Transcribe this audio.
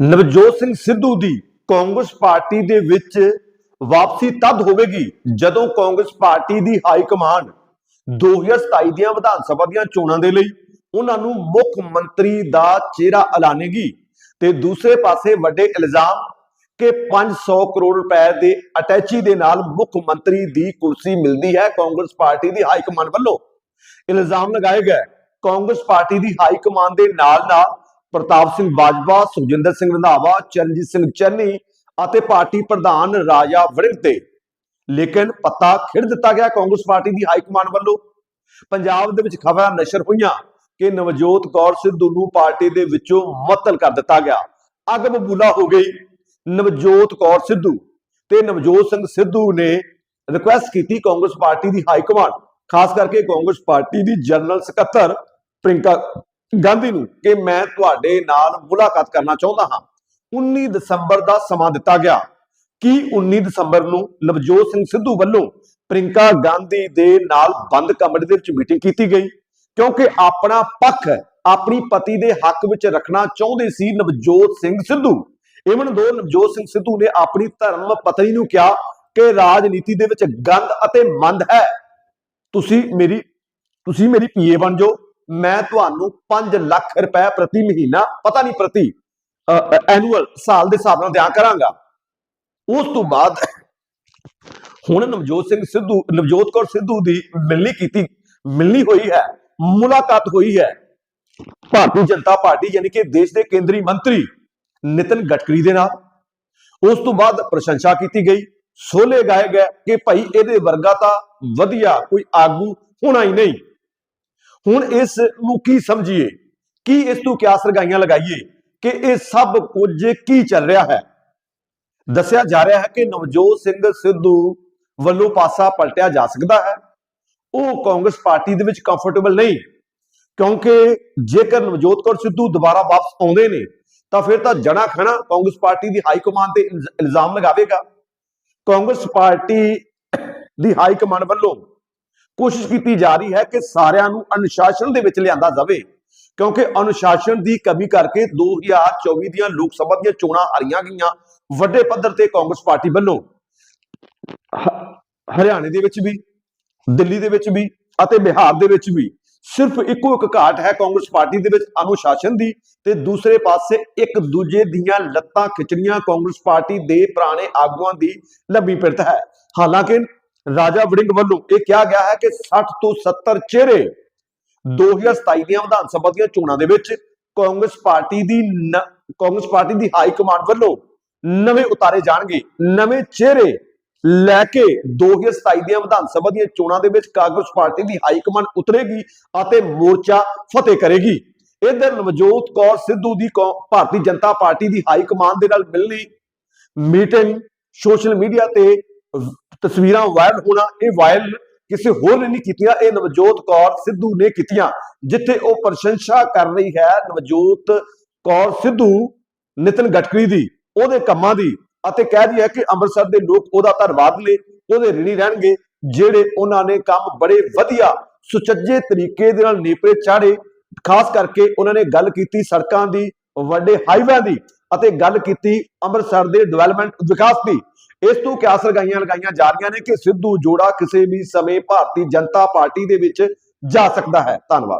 ਨਵਜੋਤ ਸਿੰਘ ਸਿੱਧੂ ਦੀ ਕਾਂਗਰਸ ਪਾਰਟੀ ਦੇ ਵਿੱਚ ਵਾਪਸੀ ਤਦ ਹੋਵੇਗੀ ਜਦੋਂ ਕਾਂਗਰਸ ਪਾਰਟੀ ਦੀ ਹਾਈ ਕਮਾਂਡ 2027 ਦੀਆਂ ਵਿਧਾਨ ਸਭਾ ਦੀਆਂ ਚੋਣਾਂ ਦੇ ਲਈ ਉਹਨਾਂ ਨੂੰ ਮੁੱਖ ਮੰਤਰੀ ਦਾ ਚਿਹਰਾ ਐਲਾਨੇਗੀ ਤੇ ਦੂਸਰੇ ਪਾਸੇ ਵੱਡੇ ਇਲਜ਼ਾਮ ਕਿ 500 ਕਰੋੜ ਰੁਪਏ ਦੇ ਅਟੈਚੀ ਦੇ ਨਾਲ ਮੁੱਖ ਮੰਤਰੀ ਦੀ ਕੁਰਸੀ ਮਿਲਦੀ ਹੈ ਕਾਂਗਰਸ ਪਾਰਟੀ ਦੀ ਹਾਈ ਕਮਾਂਡ ਵੱਲੋਂ। ਇਲਜ਼ਾਮ ਲਗਾਏ ਗਏ। ਕਾਂਗਰਸ ਪਾਰਟੀ ਦੀ ਹਾਈ ਕਮਾਂਡ ਦੇ ਨਾਲ ਨਾਲ ਪ੍ਰਤਾਪ ਸਿੰਘ ਬਾਜਵਾ, ਸੁਖਜਿੰਦਰ ਸਿੰਘ ਰੰਧਾਵਾ, ਚਰਨਜੀਤ ਸਿੰਘ ਚੰਨੀ ਅਤੇ ਪਾਰਟੀ ਪ੍ਰਧਾਨ ਰਾਜਾ ਵੜਿੰਗ ਤੇ। ਲੇਕਿਨ ਪੱਤਾ ਖਿੜ ਦਿੱਤਾ ਗਿਆ ਕਾਂਗਰਸ ਪਾਰਟੀ ਦੀ ਹਾਈ ਕਮਾਂਡ ਵੱਲੋਂ। ਪੰਜਾਬ ਦੇ ਵਿੱਚ ਖਬਰਾਂ ਨਸ਼ਰ ਹੋਈਆਂ ਕਿ ਨਵਜੋਤ ਕੌਰ ਸਿੱਧੂ ਨੂੰ ਪਾਰਟੀ ਦੇ ਵਿੱਚੋਂ ਮੁਅੱਤਲ ਕਰ ਦਿੱਤਾ ਗਿਆ। ਅੱਗ ਬਬੂਲਾ ਹੋ ਗਈ। ਨਵਜੋਤ ਕੌਰ ਸਿੱਧੂ ਤੇ ਨਵਜੋਤ ਸਿੰਘ ਸਿੱਧੂ ਨੇ ਰਿਕੁਐਸਟ ਕੀਤੀ ਕਾਂਗਰਸ ਪਾਰਟੀ ਦੀ ਹਾਈ ਕਮਾਂਡ। ਖਾਸ ਕਰਕੇ ਕਾਂਗਰਸ ਪਾਰਟੀ ਦੀ ਜਨਰਲ ਸਕੱਤਰ ਪ੍ਰਿੰਕਾ ਗਾਂਧੀ ਨੂੰ ਕਿ ਮੈਂ ਤੁਹਾਡੇ ਨਾਲ ਮੁਲਾਕਾਤ ਕਰਨਾ ਚਾਹੁੰਦਾ ਹਾਂ। 19 ਦਸੰਬਰ ਦਾ ਸਮਾਂ ਦਿੱਤਾ ਗਿਆ। ਕਿ 19 ਦਸੰਬਰ ਨੂੰ ਨਵਜੋਤ ਸਿੰਘ ਸਿੱਧੂ ਵੱਲੋਂ ਪ੍ਰਿੰਕਾ ਗਾਂਧੀ ਦੇ ਨਾਲ ਬੰਦ ਕਮਰੇ ਦੇ ਵਿੱਚ ਮੀਟਿੰਗ ਕੀਤੀ ਗਈ? ਕਿਉਂਕਿ ਆਪਣਾ ਪੱਖ, ਆਪਣੀ ਪਤੀ ਦੇ ਹੱਕ ਵਿੱਚ ਰੱਖਣਾ ਚਾਹੁੰਦੇ ਸੀ ਨਵਜੋਤ ਸਿੰਘ ਸਿੱਧੂ। ਇਵਨ ਦੋ ਨਵਜੋਤ ਸਿੰਘ ਸਿੱਧੂ ਨੇ ਆਪਣੀ ਧਰਮ ਪਤਨੀ ਨੂੰ ਕਿਹਾ ਕਿ ਰਾਜਨੀਤੀ ਦੇ ਵਿੱਚ ਗੰਦ ਅਤੇ ਮੰਦ ਹੈ। ਤੁਸੀਂ ਮੇਰੀ ਤੁਸੀਂ ਮੇਰੀ ਪੀਏ ਬਣ ਜਾਓ। ਮੈਂ ਤੁਹਾਨੂੰ 5 ਲੱਖ ਰੁਪਏ ਪ੍ਰਤੀ ਮਹੀਨਾ, ਪਤਾ ਨਹੀਂ ਪ੍ਰਤੀ ਐਨੂਅਲ ਸਾਲ ਦੇ ਹਿਸਾਬ ਨਾਲ ਦਿਆਂ ਕਰਾਂਗਾ। ਉਸ ਤੋਂ ਬਾਅਦ ਹੁਣ ਨਵਜੋਤ ਸਿੰਘ ਸਿੱਧੂ, ਨਵਜੋਤ ਕੌਰ ਸਿੱਧੂ ਦੀ ਮਿਲਣੀ ਕੀਤੀ, ਮਿਲਣੀ ਹੋਈ ਹੈ, ਮੁਲਾਕਾਤ ਹੋਈ ਹੈ। ਭਾਰਤੀ ਜਨਤਾ ਪਾਰਟੀ ਯਾਨੀ ਕਿ ਦੇਸ਼ ਦੇ ਕੇਂਦਰੀ ਮੰਤਰੀ ਨਿਤਨ ਗਡਕਰੀ ਦੇ ਨਾਲ। ਉਸ ਤੋਂ ਬਾਅਦ ਪ੍ਰਸ਼ੰਸਾ ਕੀਤੀ ਗਈ। ਸੋਲੇ ਗਾਏ ਗਏ ਕਿ ਭਾਈ ਇਹਦੇ ਵਰਗਾ ਤਾਂ ਵਧੀਆ ਕੋਈ ਆਗੂ ਹੋਣਾ ਹੀ ਨਹੀਂ। ਹੁਣ ਇਸ ਨੂੰ ਕੀ ਸਮਝੀਏ? ਕੀ ਇਸ ਤੋਂ ਕਿਆ ਸਰਗਾਈਆਂ ਲਗਾਈਏ ਕਿ ਇਹ ਸਭ ਕੁਝ ਕੀ ਚੱਲ ਰਿਹਾ ਹੈ? ਦੱਸਿਆ ਜਾ ਰਿਹਾ ਹੈ ਕਿ ਨਵਜੋਤ ਸਿੰਘ ਸਿੱਧੂ ਵੱਲੋਂ ਪਾਸਾ ਪਲਟਿਆ ਜਾ ਸਕਦਾ ਹੈ। ਉਹ ਕਾਂਗਰਸ ਪਾਰਟੀ ਦੇ ਵਿੱਚ ਕੰਫਰਟੇਬਲ ਨਹੀਂ, ਕਿਉਂਕਿ ਜੇਕਰ ਨਵਜੋਤ ਕੌਰ ਸਿੱਧੂ ਦੁਬਾਰਾ ਵਾਪਸ ਆਉਂਦੇ ਨੇ, ਤਾਂ ਫਿਰ ਤਾਂ ਜਣਾ ਖਣਾ ਕਾਂਗਰਸ ਪਾਰਟੀ ਦੀ ਹਾਈ ਕਮਾਂਡ ਤੇ ਇਲਜ਼ਾਮ ਲਗਾਵੇਗਾ। ਕਾਂਗਰਸ ਪਾਰਟੀ ਦੀ ਹਾਈ ਕਮਾਂਡ ਵੱਲੋਂ ਕੋਸ਼ਿਸ਼ ਕੀਤੀ ਜਾ ਰਹੀ ਹੈ ਕਿ ਸਾਰਿਆਂ ਨੂੰ ਅਨੁਸ਼ਾਸਨ ਦੇ ਵਿੱਚ ਲਿਆਂਦਾ ਜਾਵੇ। ਕਿਉਂਕਿ ਅਨੁਸ਼ਾਸਨ ਦੀ ਕਮੀ ਕਰਕੇ 2024 ਦੀਆਂ ਲੋਕ ਸਭਾ ਦੀਆਂ ਚੋਣਾਂ ਹਾਰੀਆਂ ਗਈਆਂ ਵੱਡੇ ਪੱਧਰ ਤੇ ਕਾਂਗਰਸ ਪਾਰਟੀ ਵੱਲੋਂ। ਹਰਿਆਣੇ ਦੇ ਵਿੱਚ ਵੀ, ਦਿੱਲੀ ਦੇ ਵਿੱਚ ਵੀ ਅਤੇ ਬਿਹਾਰ ਦੇ ਵਿੱਚ ਵੀ ਸਿਰਫ ਇੱਕੋ ਇੱਕ ਘਾਟ ਹੈ ਕਾਂਗਰਸ ਪਾਰਟੀ ਦੇ ਵਿੱਚ ਅਨੁਸ਼ਾਸਨ ਦੀ ਤੇ ਦੂਸਰੇ ਪਾਸੇ ਇੱਕ ਦੂਜੇ ਦੀਆਂ ਲੱਤਾਂ ਖਿੱਚਣੀਆਂ ਕਾਂਗਰਸ ਪਾਰਟੀ ਦੇ ਪੁਰਾਣੇ ਆਗੂਆਂ ਦੀ ਲੰਬੀ ਪਿਰਤ ਹੈ। ਹਾਲਾਂਕਿ ਰਾਜਾ ਵੜਿੰਗ ਵੱਲੋਂ ਇਹ ਕਿਹਾ ਗਿਆ ਹੈ ਕਿ 60 ਤੋਂ 70 ਚਿਹਰੇ 2027 ਦੀਆਂ ਵਿਧਾਨ ਸਭਾ ਦੀਆਂ ਚੋਣਾਂ ਦੇ ਵਿੱਚ ਕਾਂਗਰਸ ਪਾਰਟੀ ਦੀ ਕਾਂਗਰਸ ਪਾਰਟੀ ਦੀ ਹਾਈ ਕਮਾਂਡ ਵੱਲੋਂ ਨਵੇਂ ਉਤਾਰੇ ਜਾਣਗੇ। ਨਵੇਂ ਚਿਹਰੇ ਲੈ ਕੇ 2027 ਦੀਆਂ ਵਿਧਾਨ ਸਭਾ ਦੀਆਂ ਚੋਣਾਂ ਦੇ ਵਿੱਚ ਕਾਂਗਰਸ ਪਾਰਟੀ ਦੀ ਹਾਈ ਕਮਾਂਡ ਉਤਰੇਗੀ ਅਤੇ ਮੋਰਚਾ ਫਤਿਹ ਕਰੇਗੀ। ਇਧਰ ਨਵਜੋਤ ਕੌਰ ਸਿੱਧੂ ਦੀ ਕੌ- ਭਾਰਤੀ ਜਨਤਾ ਪਾਰਟੀ ਦੀ ਹਾਈ ਕਮਾਂਡ ਦੇ ਨਾਲ ਮਿਲਣੀ ਮੀਟਿੰਗ ਸੋਸ਼ਲ ਮੀਡੀਆ ਤੇ ਤਸਵੀਰਾਂ ਵਾਇਰਲ ਹੋਣਾ, ਇਹ ਵਾਇਰਲ ਕਿਸੇ ਹੋਰ ਨੇ ਨਹੀਂ ਕੀਤੀਆਂ, ਇਹ ਨਵਜੋਤ ਕੌਰ ਸਿੱਧੂ ਨੇ ਕੀਤੀਆਂ, ਜਿੱਥੇ ਉਹ ਪ੍ਰਸ਼ੰਸਾ ਕਰ ਰਹੀ ਹੈ ਨਵਜੋਤ ਕੌਰ ਸਿੱਧੂ, ਨਿਤਨ ਗਡਕਰੀ ਦੀ, ਉਹਦੇ ਕੰਮਾਂ ਦੀ, ਅਤੇ ਕਹਿ ਰਹੀ ਹੈ ਕਿ ਅੰਮ੍ਰਿਤਸਰ ਦੇ ਲੋਕ ਉਹਦਾ ਧੰਨਵਾਦ ਨੇ, ਉਹਦੇ ਰਿਣੀ ਰਹਿਣਗੇ, ਜਿਹੜੇ ਉਹਨਾਂ ਨੇ ਕੰਮ ਬੜੇ ਵਧੀਆ, ਸੁਚੱਜੇ ਤਰੀਕੇ ਦੇ ਨਾਲ ਨੇਪਰੇ ਚਾੜੇ ਖਾਸ ਕਰਕੇ ਉਹਨਾਂ ਨੇ ਗੱਲ ਕੀਤੀ ਸੜਕਾਂ ਦੀ, ਵੱਡੇ ਹਾਈਵੇ ਦੀ, ਅਤੇ ਗੱਲ ਕੀਤੀ ਅੰਮ੍ਰਿਤਸਰ ਦੇ ਡਿਵੈਲਪਮੈਂਟ ਵਿਕਾਸ ਦੀ। ਇਸ ਤੋਂ ਕਿਆ ਸਰਗਾਈਆਂ ਲਗਾਈਆਂ ਜਾ ਰਹੀਆਂ ਨੇ ਕਿ ਸਿੱਧੂ ਜੋੜਾ ਕਿਸੇ ਵੀ ਸਮੇਂ ਭਾਰਤੀ ਜਨਤਾ ਪਾਰਟੀ ਦੇ ਵਿੱਚ ਜਾ ਸਕਦਾ ਹੈ। ਧੰਨਵਾਦ।